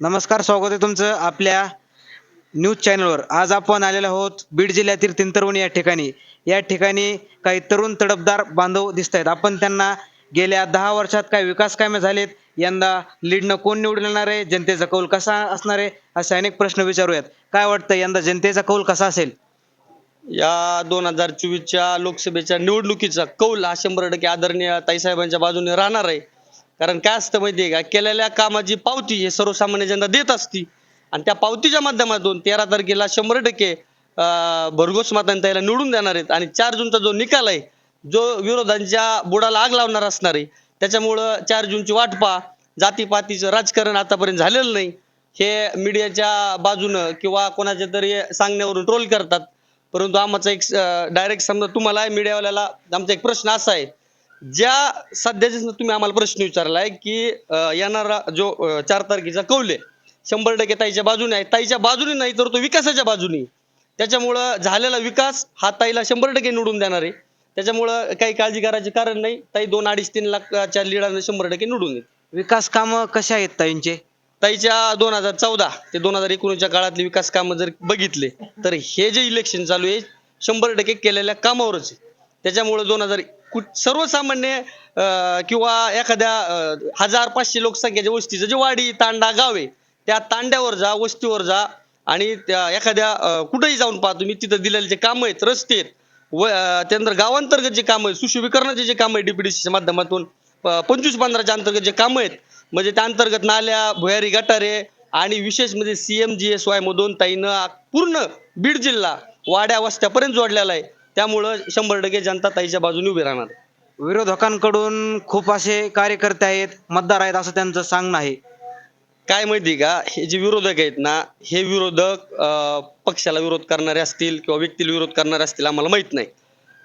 नमस्कार स्वागत आहे तुमचं आपल्या न्यूज चॅनलवर. आज आपण आलेलो आहोत बीड जिल्ह्यातील तिंतरवणी या ठिकाणी. या ठिकाणी काही तरुण तडफदार बांधव दिसत आहेत. आपण त्यांना गेल्या दहा वर्षात काय विकास कामे झालेत यंदा लीडनं कोण निवडून येणार आहे जनतेचा कौल कसा असणार आहे असे अनेक प्रश्न विचारूयात. काय वाटतं यंदा जनतेचा कौल कसा असेल? या दोन हजार चोवीसच्या लोकसभेच्या निवडणुकीचा कौल हा शंभर टक्के आदरणीय ताईसाहेबांच्या बाजूने राहणार आहे. कारण काय असतं माहितीये का? केलेल्या कामाची पावती हे सर्वसामान्य जनता देत असती. आणि त्या पावतीच्या माध्यमातून तेरा तारखेला शंभर टक्के भरघोस मतांनी त्याला निवडून देणार आहेत. आणि चार जूनचा जो निकाल आहे जो विरोधांच्या बुडाला आग लावणार असणार आहे त्याच्यामुळं चार जूनची वाट पहा. जातीपातीचं राजकारण आतापर्यंत झालेलं नाही. हे मीडियाच्या बाजूनं किंवा कोणाच्या तरी सांगण्यावरून ट्रोल करतात. परंतु आमचा एक डायरेक्ट समजा तुम्हाला मीडियावाल्याला आमचा एक प्रश्न असा आहे. ज्या सध्याचे तुम्ही आम्हाला प्रश्न विचारलाय की येणारा जो चार तारखेचा कौल आहे शंभर टक्के ताईच्या बाजूने आहे. ताईच्या बाजूने नाही तर तो विकासाच्या बाजूने. त्याच्यामुळं झालेला विकास हा ताईला शंभर टक्के निवडून देणार आहे. त्याच्यामुळं काही काळजी करायचे कारण नाही. ताई दोन अडीच तीन लाखाच्या लीडाने शंभर टक्के निवडून येईल विकास कामं कशा आहेत ताईंचे? ताईच्या दोन हजार चौदा ते दोन हजार एकोणीसच्या काळातले विकास कामं जर बघितले तर हे जे इलेक्शन चालू आहे शंभर टक्के केलेल्या कामावरच आहे. त्याच्यामुळे दोन हजार सर्वसामान्य किंवा एखाद्या हजार पाचशे लोकसंख्येच्या वस्तीचं जे वाडी तांडा गाव आहे त्या तांड्यावर जा वस्तीवर जा आणि त्या एखाद्या कुठेही जाऊन पहा तुम्ही तिथं दिलेले जे कामं आहेत रस्ते आहेत व त्यानंतर गावांतर्गत जे कामं आहेत सुशोभीकरणाचे जे कामं आहे डीपीडीसीच्या माध्यमातून प- पंचवीस पंधराच्या अंतर्गत जे कामं आहेत म्हणजे त्या अंतर्गत नाल्या भुयारी गटारे आणि विशेष म्हणजे सीएम जी एस वाय मधून ताईनं पूर्ण बीड जिल्हा वाड्या वस्त्यापर्यंत जोडलेला आहे. त्यामुळं शंभर टक्के जनता ताईच्या बाजूने उभी राहणार विरोधकांकडून खूप असे कार्यकर्ते आहेत मतदार आहेत असं त्यांचं सांगणं आहे. काय माहिती का हे जे विरोधक आहेत ना हे विरोधक अं, पक्षाला विरोध करणारे असतील किंवा व्यक्तीला विरोध करणारे असतील आम्हाला माहीत नाही.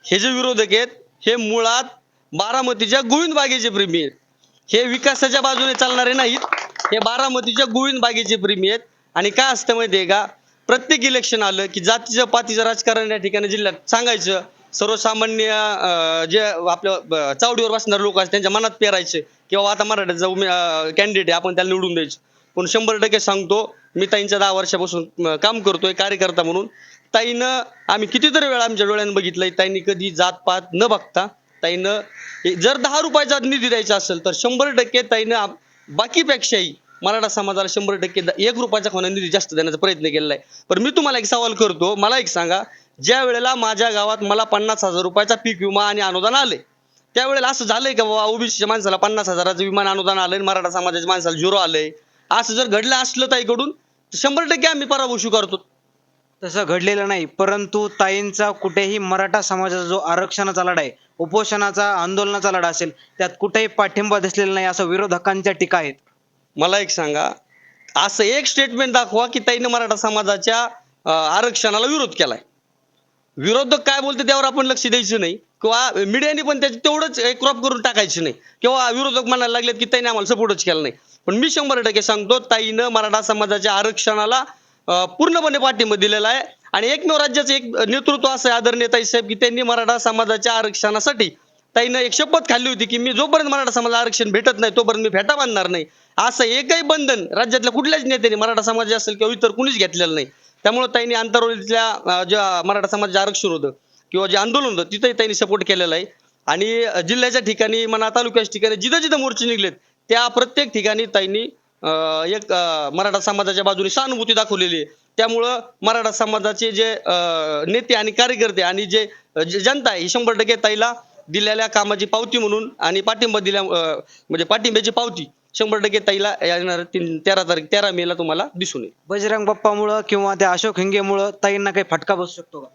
हे जे विरोधक आहेत हे मुळात बारामतीच्या गोविंद बागेचे प्रेमी आहेत. हे विकासाच्या बाजूने चालणारे नाहीत. हे बारामतीच्या गोविंद बागेचे प्रेमी आहेत. आणि काय असतं माहितीये का प्रत्येक इलेक्शन आलं की जातीचं पातीचं राजकारण या ठिकाणी जिल्ह्यात सांगायचं. सर्वसामान्य जे आपल्या चावडीवर बसणारे लोक असतात त्यांच्या मनात पेरायचे किंवा आता मराठ्याचा उमे कॅन्डिडेट आहे आपण त्याला निवडून द्यायचं. पण शंभर टक्के सांगतो मी ताईंच्या दहा वर्षापासून काम करतोय कार्यकर्ता म्हणून. ताईनं आम्ही कितीतरी वेळा आमच्या डोळ्यानं बघितलंय ताईंनी कधी जातपात न बघता ताईनं हे- जर दहा रुपयाचा निधी द्यायचा असेल तर शंभर टक्के ताईनं बाकीपेक्षाही मराठा समाजाला शंभर टक्के एक रुपयाचा कोणा निधी जास्त देण्याचा प्रयत्न केलेला आहे. पण मी तुम्हाला एक सवाल करतो मला एक सांगा. ज्या वेळेला माझ्या गावात मला पन्नास हजार रुपयाचा पीक विमा आणि अनुदान आले त्यावेळेला असं झालंय का बाबा ओबीसीच्या माणसाला पन्नास हजाराचं विमान अनुदान आलंय आणि मराठा समाजाच्या माणसाला झिरो आलंय? असं जर घडलं असलं ताईकडून शंभर टक्के आम्ही पराभव स्वीकारतो तसं घडलेलं नाही परंतु ताईंचा कुठेही मराठा समाजाचा जो आरक्षणाचा लढा आहे उपोषणाचा आंदोलनाचा लढा असेल त्यात कुठेही पाठिंबा दिसलेला नाही असं विरोधकांच्या टीका आहेत. मला एक सांगा. असं एक स्टेटमेंट दाखवा की ताईनं मराठा समाजाच्या आरक्षणाला विरोध केलाय. विरोधक काय बोलते त्यावर आपण लक्ष द्यायचं नाही. किंवा मीडियाने पण त्याचं तेवढंच क्रॉप करून टाकायचं नाही. किंवा विरोधक म्हणायला लागलेत की ताईने आम्हाला सपोर्टच केला नाही. पण मी शंभर टक्के सांगतो ताईनं मराठा समाजाच्या आरक्षणाला पूर्णपणे पाठिंबा दिलेला आहे. आणि एकमेव राज्याचं एक नेतृत्व असं आहे आदरणीय ताईसाहेब की त्यांनी मराठा समाजाच्या आरक्षणासाठी ताईनं एक शपथ खाल्ली होती की मी जोपर्यंत मराठा समाजाला आरक्षण भेटत नाही तोपर्यंत मी फेटा बांधणार नाही. असं एकही बंधन राज्यातल्या कुठल्याच नेत्याने मराठा समाज असेल किंवा इतर कुणीच घेतलेलं नाही. त्यामुळे त्यांनी आंतरवलीतल्या ज्या मराठा समाजाचे आरक्षण होतं किंवा जे आंदोलन होतं तिथंही त्यांनी सपोर्ट केलेला आहे. आणि जिल्ह्याच्या ठिकाणी म्हणा तालुक्याच्या ठिकाणी जिथं जिथं मोर्चे निघलेत त्या प्रत्येक ठिकाणी त्यांनी एक मराठा समाजाच्या बाजूने सहानुभूती दाखवलेली आहे. त्यामुळं मराठा समाजाचे जे नेते आणि कार्यकर्ते आणि जे जे जनता आहे ही शंभर टक्के ताईला दिलेल्या कामाची पावती म्हणून आणि पाठिंबा दिल्या म्हणजे पाठिंब्याची पावती. शंभर टक्के ताईला येणार तीन तेरा तारीख तेरा मेला तुम्हाला दिसून येईल. बजरंग बाप्पामुळं किंवा त्या अशोक हिंगेमुळं ताईंना काही फटका बसू शकतो का?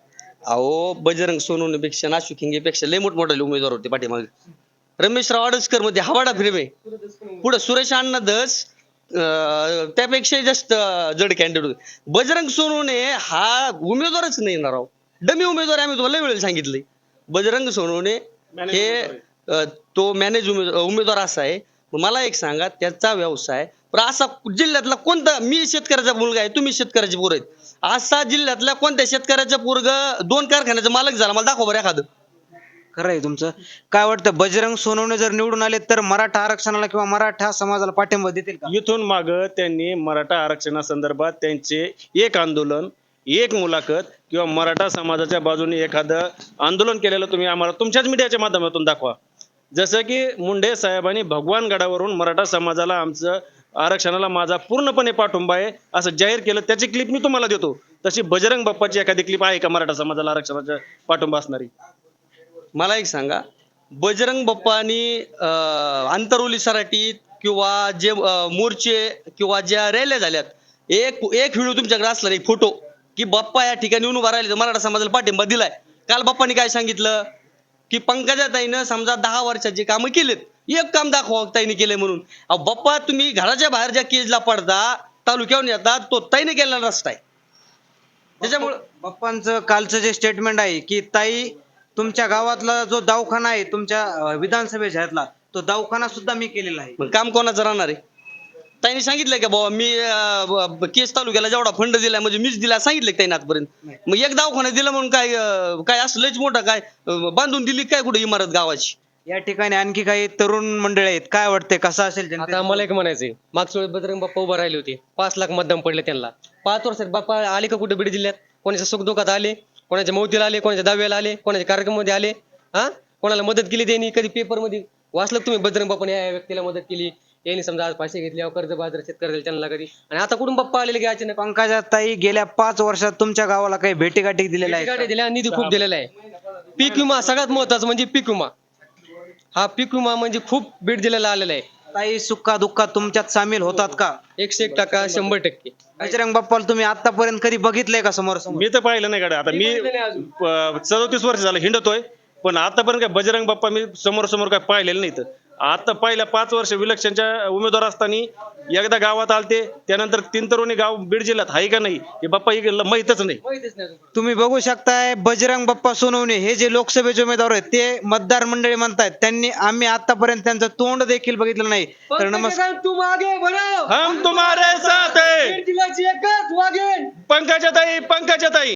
अहो बजरंग सोनवणेपेक्षा नाशिक हिंगेपेक्षा लय मोठमोठे उमेदवार होते पाठीमागे. रमेशराव आडसकरमध्ये हवाडा फिरमे पुढे सुरेश अण्णा धस अं, त्यापेक्षा जास्त जड कॅन्डिडेट होते. बजरंग सोनवणे हा उमेदवारच नाही राव डमी उमेदवार आम्ही तुम्हाला वेळेला सांगितलंय. बजरंग सोनवणे हे तो मॅनेज उमेदवार असा आहे. मला एक सांगा त्याचा व्यवसाय पण असा जिल्ह्यातला कोणता मी शेतकऱ्याचा मुलगा आहे तुम्ही शेतकऱ्याचे पोर आहेत. असा जिल्ह्यातल्या कोणत्या शेतकऱ्याचा पोरग दोन कारखान्याचा मालक झाला मला दाखवा बरं एखादं. खरं आहे तुमचं. काय वाटतं बजरंग सोनवणे जर निवडून आले तर मराठा आरक्षणाला किंवा मराठा समाजाला पाठिंबा देतील का? इथून माग त्यांनी मराठा आरक्षणासंदर्भात त्यांचे एक आंदोलन एक मुलाखत किंवा मराठा समाजाच्या बाजूने एखादं आंदोलन केलेलं तुम्ही आम्हाला तुमच्याच मीडियाच्या माध्यमातून दाखवा. जसं की मुंडे साहेबांनी भगवान गडावरून मराठा समाजाला आमचं आरक्षणाला माझा पूर्णपणे पाठिंबा आहे असं जाहीर केलं त्याची क्लिप मी तुम्हाला देतो. तशी बजरंग बाप्पाची एखादी क्लिप आहे का मराठा समाजाला आरक्षणाचा पाठिंबा असणारी? मला एक सांगा बजरंग बाप्पानी अं, आंतरवली सराटीत किंवा जे मोर्चे किंवा ज्या रॅल्या झाल्यात एक एक व्हिडिओ तुमच्याकडे असला एक फोटो. की बाप्पा या ठिकाणी येऊन उभा राहिले मराठा समाजाला पाठिंबा दिलाय. काल बाप्पानी काय सांगितलं? की पंकजा ताईनं समजा दहा वर्षाची कामं केलेत. एक काम दाखवा ताईने केलंय म्हणून. अहो बाप्पा तुम्ही घराच्या बाहेर ज्या केजला पडता तालुक्यावर येतात तो ताईने केलेला रस्ता आहे. त्याच्यामुळं बाप्पांचं कालचं जे स्टेटमेंट आहे की ताई तुमच्या गावातला जो दवाखाना आहे तुमच्या अं, विधानसभेच्या ह्यातला तो दवाखाना सुद्धा मी केलेला आहे. मग काम कोणाचं राहणार आहे? ताईने सांगितलंय का बाबा मी अं, केस तालुक्याला जेवढा फंड दिला म्हणजे मीच दिला सांगितलं ताईने आजपर्यंत. मग एक दवाखाना दिला म्हणून काय अं, काय असं लयच मोठं काय अं, बांधून दिली काय कुठे इमारत गावाची? या ठिकाणी आणखी काही तरुण मंडळी आहेत काय वाटते कसं असेल जनतेचा? आता मला एक म्हणायचंय मागच्या वेळेस बजरंग बाप्पा उभा राहिले होते पाच लाख मतदान पडले त्यांना. पाच वर्षात बाप्पा आले का कुठे बीड जिल्ह्यात? कोणाच्या सुखदुःखात आले कोणाच्या मौतीला आले कोणाच्या दहाव्याला आले कोणाच्या कार्यक्रमामध्ये आले हा? कोणाला मदत केली त्यांनी? कधी पेपरमध्ये वाचलं का तुम्ही बजरंग बाप्पाने या व्यक्तीला मदत केली? यांनी समजा आज पैसे घेतले कर्ज बाजार शेतकऱ्याला त्यांना कधी आणि आता कुठून बाप्पा आलेले की अचानक पंकजा ताई गेल्या पाच वर्षात तुमच्या गावाला काही भेटीगाठी दिलेल्या आहेत गाड्या दिल्या निधी खूप दिलेला आहे. पीक विमा सगळ्यात महत्त्वाचा म्हणजे पीक विमा. हा पीक विमा म्हणजे खूप बीड जिल्ह्याला आलेला आहे. ताई सुक्का दुःखात तुमच्यात सामील होतात का? एकशे एक टक्का शंभर टक्के. बजरंग बाप्पाला तुम्ही आतापर्यंत कधी बघितलंय का समोर समोर? मी तर पाहिलं नाही गाड्या. आता मी चौतीस वर्ष झालं हिंडतोय. पण आतापर्यंत काय बजरंग बाप्पा मी समोर समोर काय पाहिलेलं नाही तर आता पहिल्या पाच वर्ष विलक्षणच्या उमेदवार असताना एकदा गावात आलते त्यानंतर तीन तरुणी गाव बीड जिल्ह्यात आहे का नाही हे बाप्पा इकडलं माहीतच नाही. तुम्ही बघू शकताय बजरंग बाप्पा सोनवणे हे जे लोकसभेचे उमेदवार आहेत ते मतदार मंडळी म्हणतायत. त्यांनी आम्ही आतापर्यंत त्यांचं तोंड देखील बघितलं नाही. तर नमस्कार. हम तुम्हारे साथ है. बीड जिल्ह्याची